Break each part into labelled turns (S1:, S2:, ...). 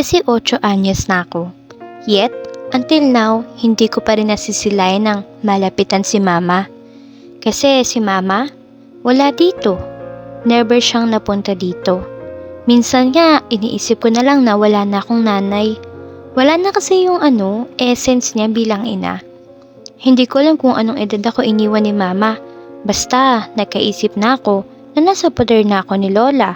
S1: 18 anyos na ako. Yet, until now, hindi ko pa rin nasisilayan ng malapitan si mama. Kasi si mama, wala dito. Never siyang napunta dito. Minsan nga, iniisip ko na lang na wala na akong nanay. Wala na kasi yung ano, essence niya bilang ina. Hindi ko alam kung anong edad ako iniwan ni mama. Basta, nagkaisip na ako na nasa poder na ako ni Lola.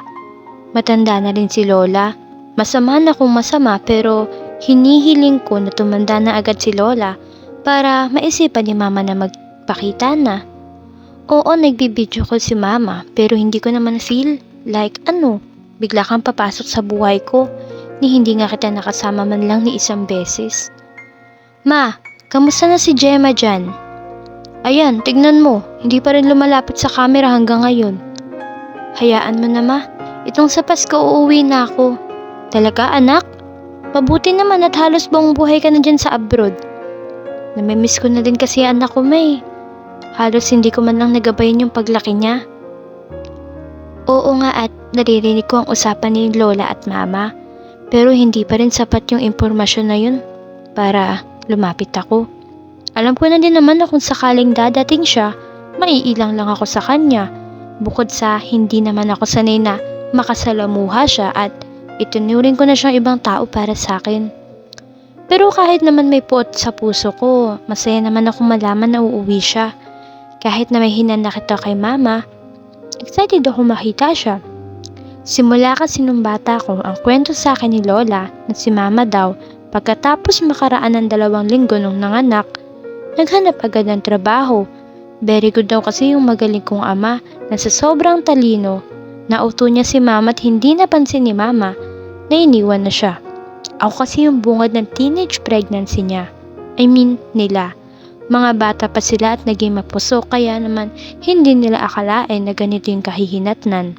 S1: Matanda na rin si Lola. Masama na kung masama pero hinihiling ko na tumanda na agad si Lola para maisipan ni Mama na magpakita na. Oo, nagbibideo ko si Mama pero hindi ko naman feel like ano, bigla kang papasok sa buhay ko ni hindi nga kita nakasama man lang ni isang beses. Ma, kamusta na si Gemma dyan? Ayan, tignan mo, hindi pa rin lumalapit sa camera hanggang ngayon. Hayaan mo na ma, itong sa Pasko uuwi na ako. Talaga anak? Mabuti naman at halos buong buhay ka na dyan sa abroad. Namimiss ko na din kasi anak ko may. Halos hindi ko man lang nagabayan yung paglaki niya. Oo nga at naririnig ko ang usapan ni Lola at Mama. Pero hindi pa rin sapat yung impormasyon na yun para lumapit ako. Alam ko na din naman na kung sakaling dadating siya, maiilang lang ako sa kanya. Bukod sa hindi naman ako sanay na makasalamuha siya at itinuring ko na siyang ibang tao para sa akin. Pero kahit naman may puot sa puso ko, masaya naman ako malaman na uuwi siya. Kahit na may hinanakit ako kay mama, excited ako makita siya. Simula kasi nung bata ko, ang kwento sa akin ni Lola na si mama daw, pagkatapos makaraan ng dalawang linggo nung nanganak, naghanap agad ng trabaho. Very good daw kasi yung magaling kong ama na sa sobrang talino, nauto niya si mama at hindi napansin ni mama na iniwan na siya. Ako kasi yung bungad ng teenage pregnancy niya. I mean, nila. Mga bata pa sila at naging mapuso kaya naman hindi nila akalain na ganito yung kahihinatnan.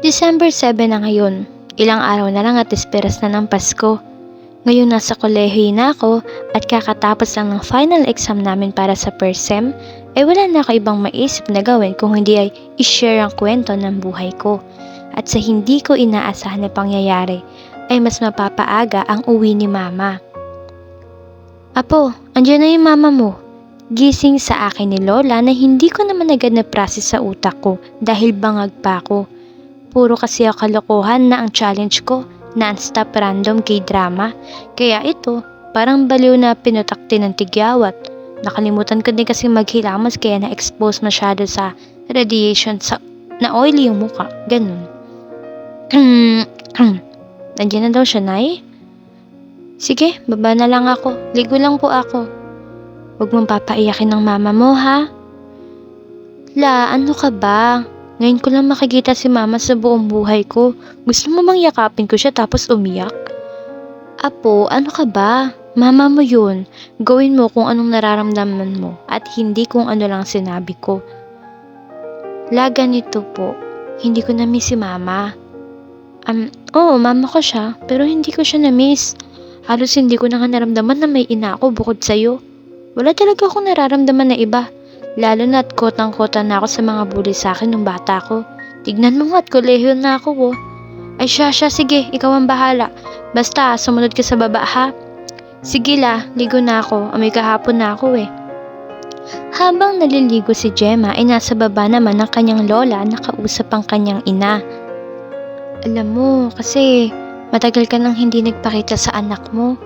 S1: December 7 na ngayon. Ilang araw na lang at esperas na ng Pasko. Ngayon nasa kolehiyo na ako at kakatapos lang ng final exam namin para sa first sem, ay wala na ako ibang maisip na gawin kung hindi ay ishare ang kwento ng buhay ko. At sa hindi ko inaasahan na pangyayari, ay mas mapapaaga ang uwi ni mama. Apo, andyan na yung mama mo. Gising sa akin ni Lola na hindi ko naman agad na process sa utak ko dahil bangag pa ako. Puro kasi ako kalokohan na ang challenge ko, non-stop random k-drama. Kaya ito, parang baliw na pinutakti ng tigyawat. Nakalimutan ko din kasi maghilamos kaya na-expose masyado sa radiation sa na oily yung muka. Ganun. Nandiyan na daw siya, Nay? Sige, baba na lang ako. Ligo lang po ako. Huwag mong papaiyakin ng mama mo, ha? La, ano ka ba? Ngayon ko lang makikita si mama sa buong buhay ko. Gusto mo bang yakapin ko siya tapos umiyak? Apo, ano ka ba? Mama mo yun. Gawin mo kung anong nararamdaman mo at hindi kung ano lang sinabi ko. La, ganito po. Hindi ko na-miss si mama. Um, oo, mama ko siya, pero hindi ko siya na-miss. Halos hindi ko na nga naramdaman na may ina ako bukod sa'yo. Wala talaga akong nararamdaman na iba. Lalo na at kotang-kota na ako sa mga bully sa akin nung bata ko. Tignan mo nga at kolehiyo na ako oh. Ay siya, siya, sige, ikaw ang bahala. Basta, sumunod ka sa baba ha. Sige la, ligo na ako. Amoy kahapon na ako eh. Habang naliligo si Gemma ay nasa baba naman ng kanyang lola na kausap ang kanyang ina. Alam mo, kasi matagal ka nang hindi nagpakita sa anak mo.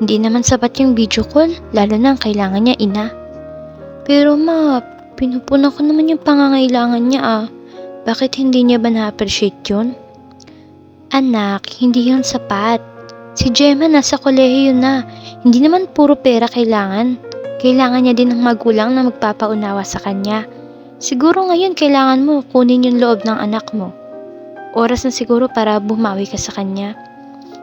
S1: Hindi naman sapat yung video call, lalo na ang kailangan niya ina. Pero ma, pinupunan ko naman yung pangangailangan niya ah. Bakit hindi niya ba na-appreciate yun? Anak, hindi yun sapat. Si Gemma nasa kolehiyo na. Hindi naman puro pera kailangan. Kailangan niya din ng magulang na magpapaunawa sa kanya. Siguro ngayon kailangan mo kunin yung loob ng anak mo. Oras na siguro para bumawi ka sa kanya.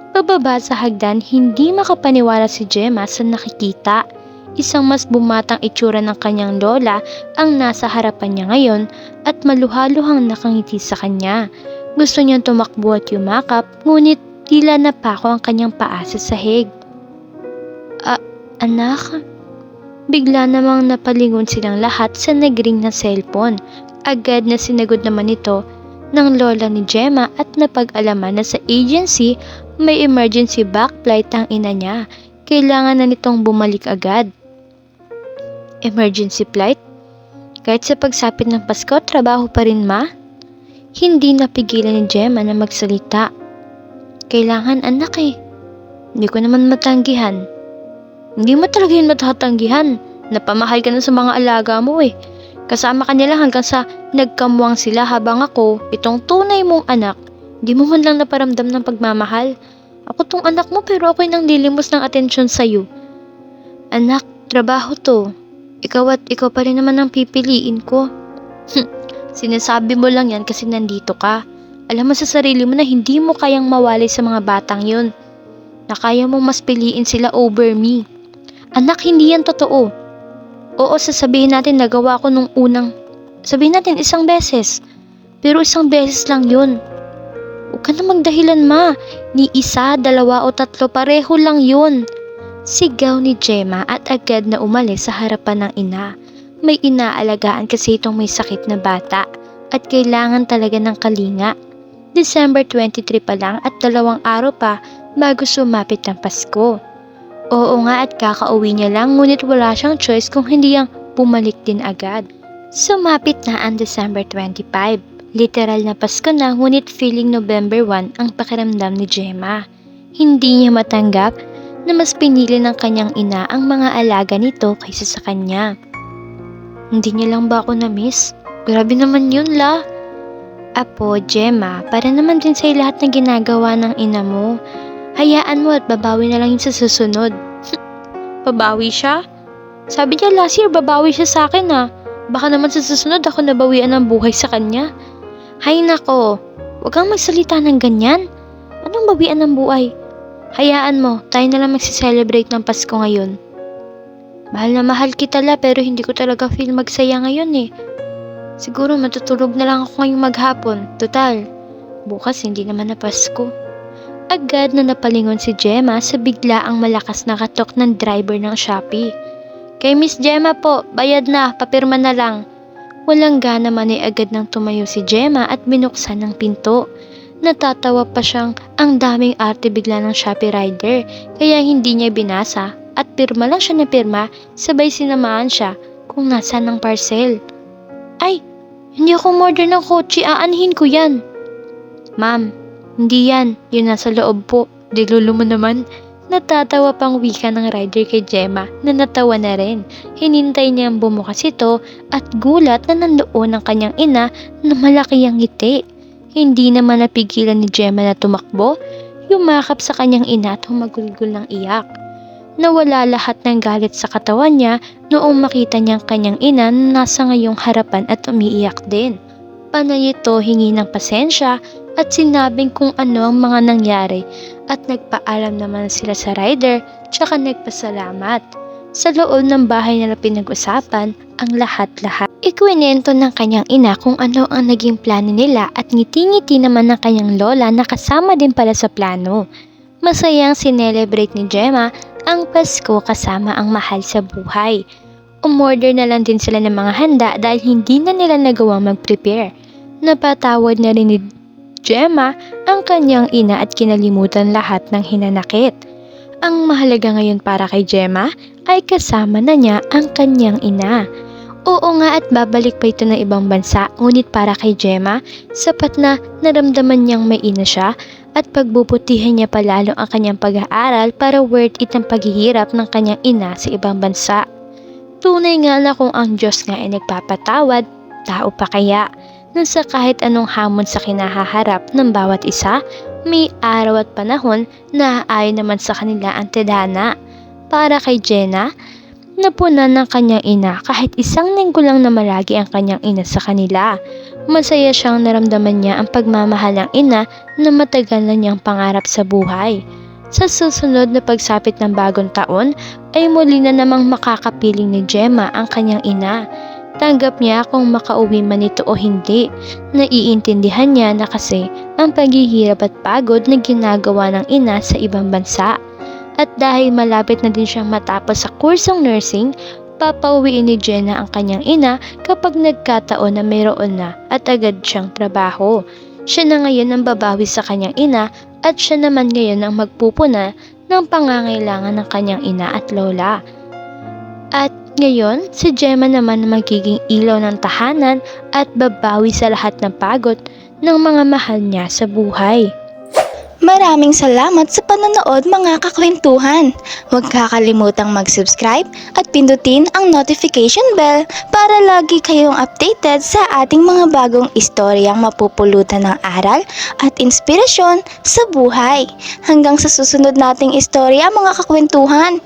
S1: Pababa sa hagdan, hindi makapaniwala si Gemma sa nakikita. Isang mas bumatang itsura ng kanyang lola ang nasa harapan niya ngayon at maluhaluhang nakangiti sa kanya. Gusto niyang tumakbo at yumakap, ngunit tila napako ang kanyang paa sa sahig. Anak? Bigla namang napalingon silang lahat sa nagring na cellphone. Agad na sinagod naman ito ng lola ni Gemma at napag-alaman na sa agency May emergency back flight ang ina niya. Kailangan na nitong bumalik agad. Emergency flight? Kahit sa pagsapit ng Pasko, trabaho pa rin ma? Hindi napigilan ni Gemma na magsalita. Kailangan anak eh. Hindi ko naman matanggihan. Hindi mo talaga yun matatanggihan. Napamahal ka na sa mga alaga mo eh. Kasama ka nila hanggang sa nagkamuwang sila habang ako, itong tunay mong anak, di mo man lang naparamdam ng pagmamahal. Ako tong anak mo pero ako'y nang lilimos ng atensyon sa'yo. Anak, trabaho to. Ikaw at ikaw pa rin naman ang pipiliin ko. Hm, Sinasabi mo lang yan kasi nandito ka. Alam mo sa sarili mo na hindi mo kayang mawalay sa mga batang yun. Na kaya mo mas piliin sila over me. Anak, hindi yan totoo. Oo, sasabihin natin nagawa ko nung unang... Sabihin natin isang beses. Pero isang beses lang yun. Huwag ka na magdahilan ma. Ni isa, dalawa o tatlo pareho lang yun. Sigaw ni Gemma at agad na umalis sa harapan ng ina. May inaalagaan kasi itong may sakit na bata at kailangan talaga ng kalinga. December 23 pa lang at dalawang araw pa bago sumapit ang Pasko. Oo nga at kakauwi niya lang ngunit wala siyang choice kung hindi ang bumalik din agad. Sumapit na ang December 25. Literal na Pasko na ngunit feeling November 1 ang pakiramdam ni Gemma. Hindi niya matanggap na mas pinili ng kanyang ina ang mga alaga nito kaysa sa kanya. Hindi niya lang ba ako na-miss? Grabe naman yun la. Apo, Gemma, para naman din sa'yo lahat ng ginagawa ng ina mo. Hayaan mo at babawi na lang yun sa susunod. babawi siya? Sabi niya last year babawi siya sa akin ah. Baka naman sa susunod ako nabawian ng buhay sa kanya. Hay nako, huwag kang magsalita ng ganyan. Anong bawian ng buhay? Hayaan mo, tayo na lang magsiselebrate ng Pasko ngayon. Mahal na mahal kita la pero hindi ko talaga feel magsaya ngayon eh. Siguro matutulog na lang ako ngayong maghapon. Total, bukas hindi naman na Pasko. Agad na napalingon si Gemma sa bigla ang malakas na katok ng driver ng Shopee. Kay Miss Gemma po, bayad na, papirma na lang. Walang gana man ay agad nang tumayo si Gemma at binuksan ng pinto. Natatawa pa siyang ang daming arte bigla ng Shopee rider kaya hindi niya binasa at pirma lang siya na pirma sabay sinamahan siya kung nasaan ang parcel. Ay, hindi ako order ng kotse, aanhin ko yan. Ma'am, hindi yan, yun nasa loob po. Dilulo mo naman. Natatawa pang wika ng rider kay Gemma na natawa na rin. Hinintay niyang bumukas ito at gulat na nandoon ang kanyang ina na malaki ang ngiti. Hindi naman napigilan ni Gemma na tumakbo, yumakap sa kanyang ina at humagulgol ng iyak. Nawala lahat ng galit sa katawan niya noong makita niyang kanyang ina na nasa ngayong harapan at umiiyak din. Panay ito hingi ng pasensya at sinabing kung ano ang mga nangyari at nagpaalam naman sila sa rider tsaka nagpasalamat. Sa loob ng bahay nila pinag-usapan ang lahat-lahat. Ikwinento ng kanyang ina kung ano ang naging plano nila at ngiti-ngiti naman ng kanyang lola na kasama din pala sa plano. Masayang sinelebrate ni Gemma ang Pasko kasama ang mahal sa buhay. Umorder na lang din sila ng mga handa dahil hindi na nila nagawang mag-prepare. Napatawad na rin ni Gemma ang kanyang ina at kinalimutan lahat ng hinanakit. Ang mahalaga ngayon para kay Gemma ay kasama na niya ang kanyang ina. Oo nga at babalik pa ito ng ibang bansa ngunit para kay Gemma, sapat na naramdaman niyang may ina siya at pagbubutihan niya palalo ang kanyang pag-aaral para worth it ang paghihirap ng kanyang ina sa ibang bansa. Tunay nga na kung ang Diyos nga ay nagpapatawad, tao pa kaya na sa kahit anong hamon sa kinahaharap ng bawat isa, may araw at panahon na aayon naman sa kanila ang tadhana. Para kay Jenna, napunan ng kanyang ina kahit isang linggo lang na malagi ang kanyang ina sa kanila. Masaya siyang naramdaman niya ang pagmamahal ng ina na matagal na niyang pangarap sa buhay. Sa susunod na pagsapit ng bagong taon ay muli na namang makakapiling ni Gemma ang kanyang ina. Tanggap niya kung makauwi man ito o hindi. Naiintindihan niya na kasi ang paghihirap at pagod na ginagawa ng ina sa ibang bansa. At dahil malapit na din siyang matapos sa kursong nursing, papauwiin ni Jenna ang kanyang ina kapag nagkataon na mayroon na at agad siyang trabaho. siya na ngayon ang babawi sa kanyang ina at siya naman ngayon ang magpupuna ng pangangailangan ng kanyang ina at lola. At ngayon, si Gemma naman magiging ilaw ng tahanan at babawi sa lahat ng pagod ng mga mahal niya sa buhay.
S2: Maraming salamat sa panonood mga kakwentuhan. Huwag kakalimutang mag-subscribe at pindutin ang notification bell para lagi kayong updated sa ating mga bagong istoryang mapupulutan ng aral at inspirasyon sa buhay. Hanggang sa susunod nating istorya mga kakwentuhan.